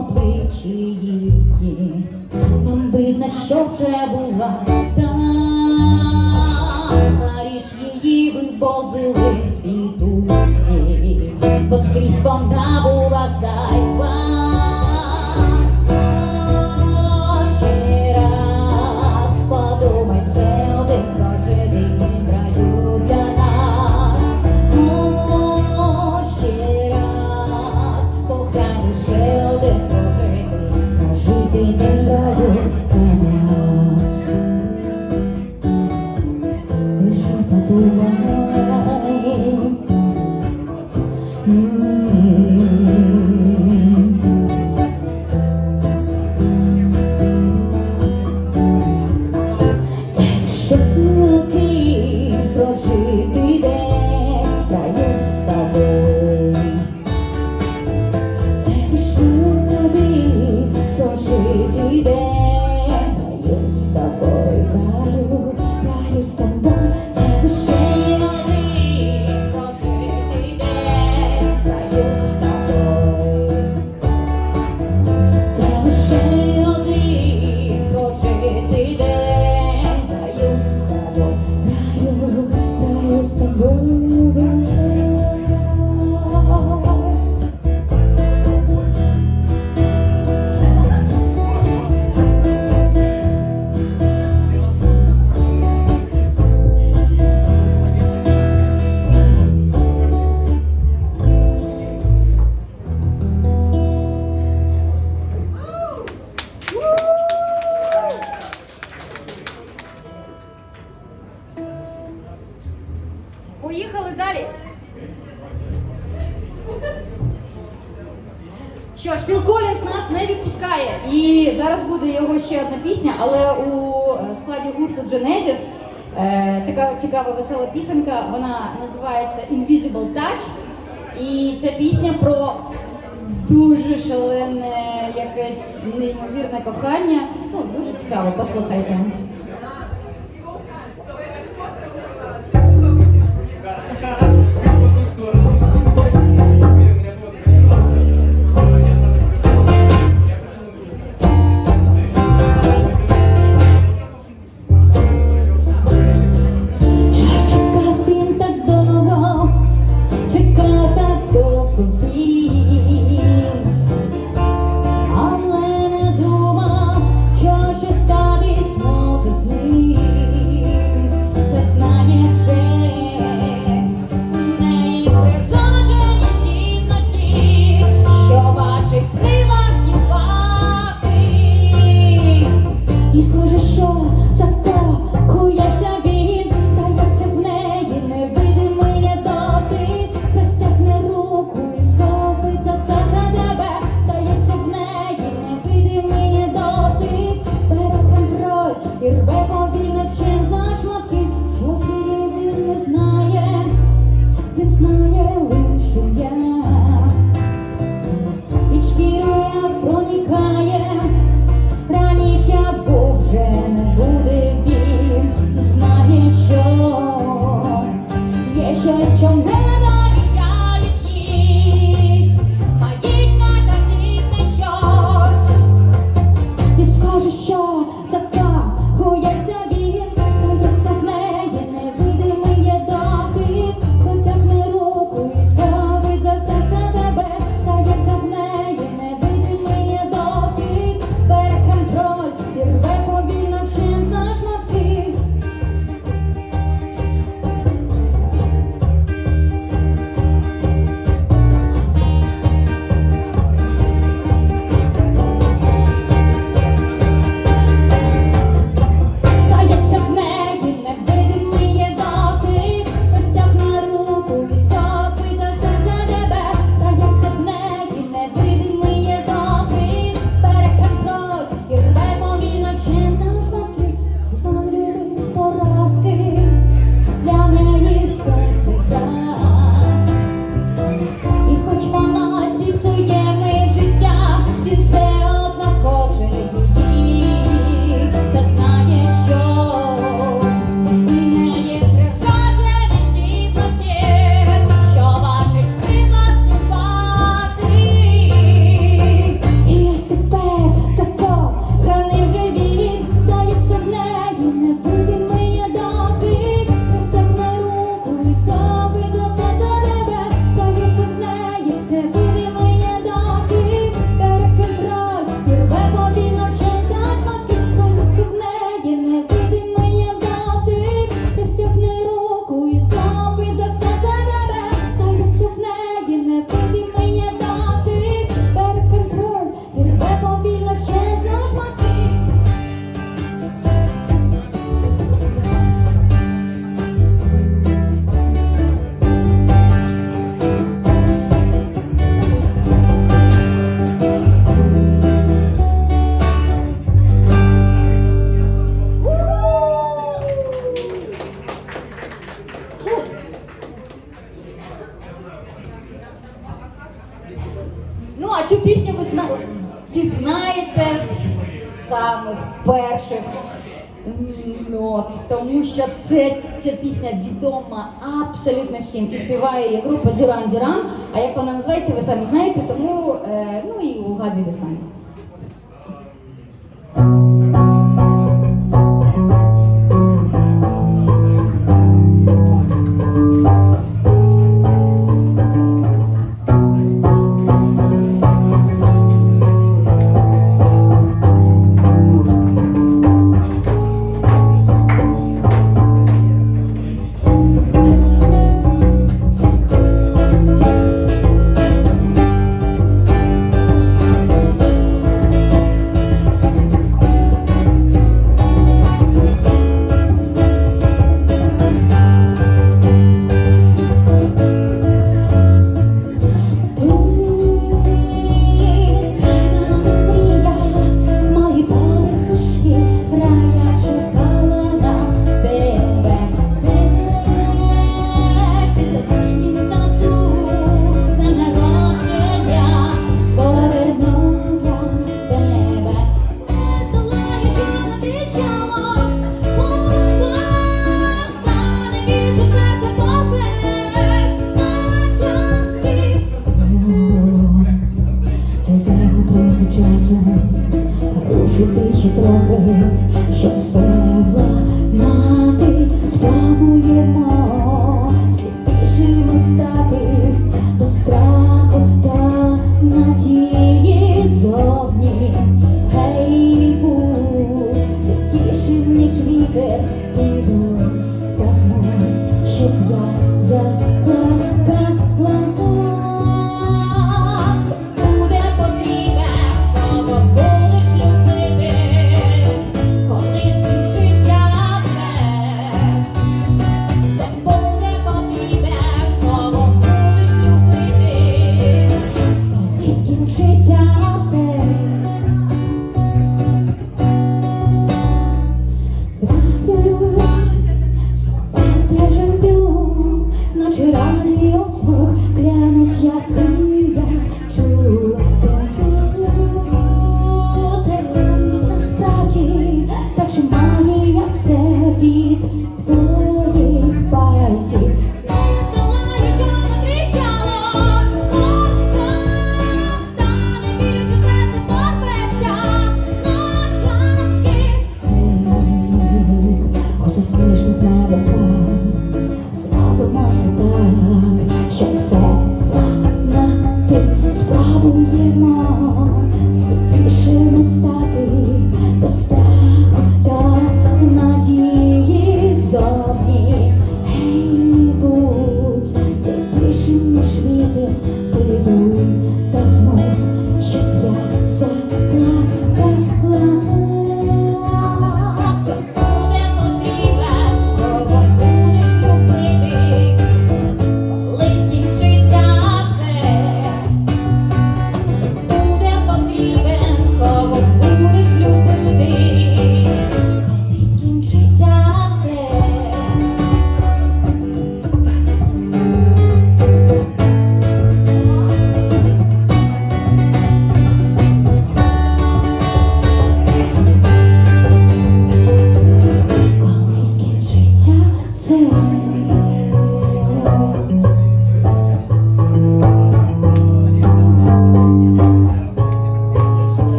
обличчі їхні, нам видно, що вже була там, старі ж її вивозили світу, бо скрізь вона була сайт. цікава весела пісенка. Вона називається Invisible Touch. І ця пісня про дуже шалене, якесь неймовірне кохання. Ну, дуже цікаво, послухайте. life, От, Тому що це, ця пісня відома абсолютно всім. І співає її група Дюран Діран. А як вона називається, ви самі знаєте, тому е, ну і у Габі ви самі. її зовні. Hey.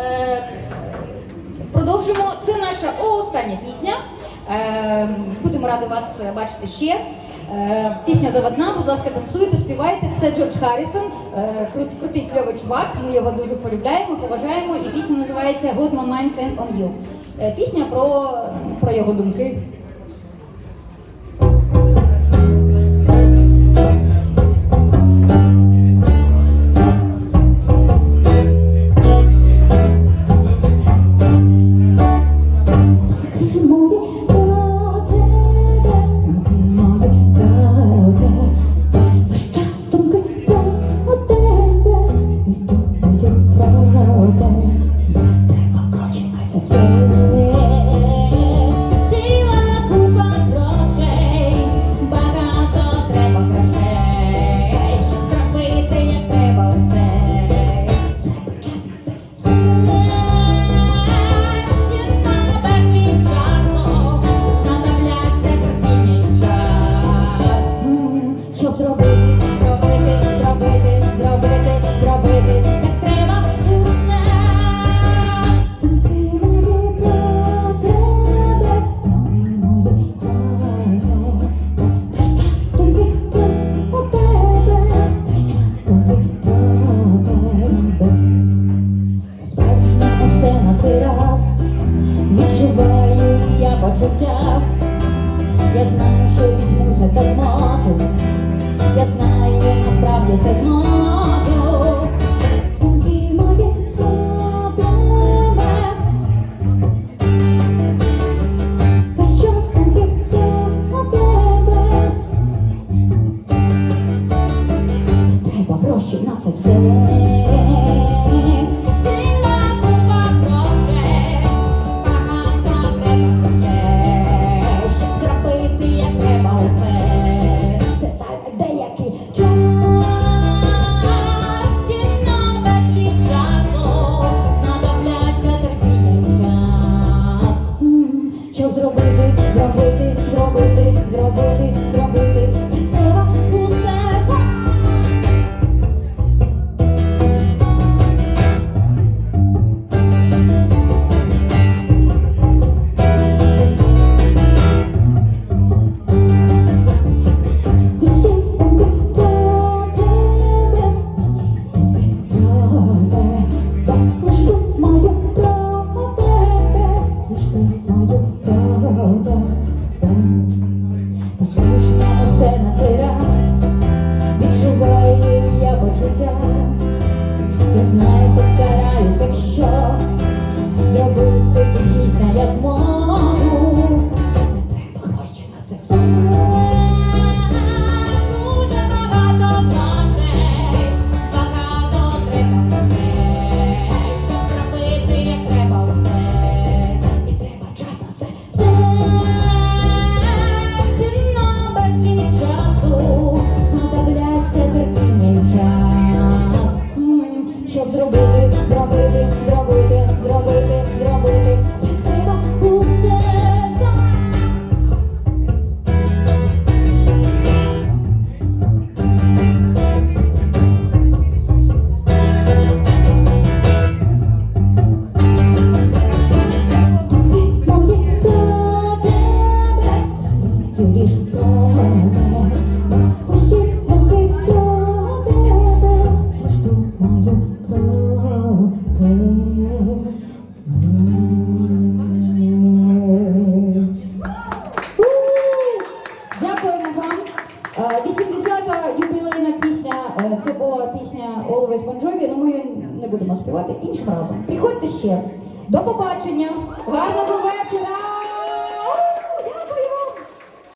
Е, продовжимо. Це наша остання пісня. Е, будемо раді вас бачити ще. Е, пісня заводна, будь ласка, танцюйте, співайте. Це Джордж Харрісон, крутий кльовий чувак. Ми його дуже полюбляємо, поважаємо. І пісня називається «Good Moments and on You». Пісня про, про його думки.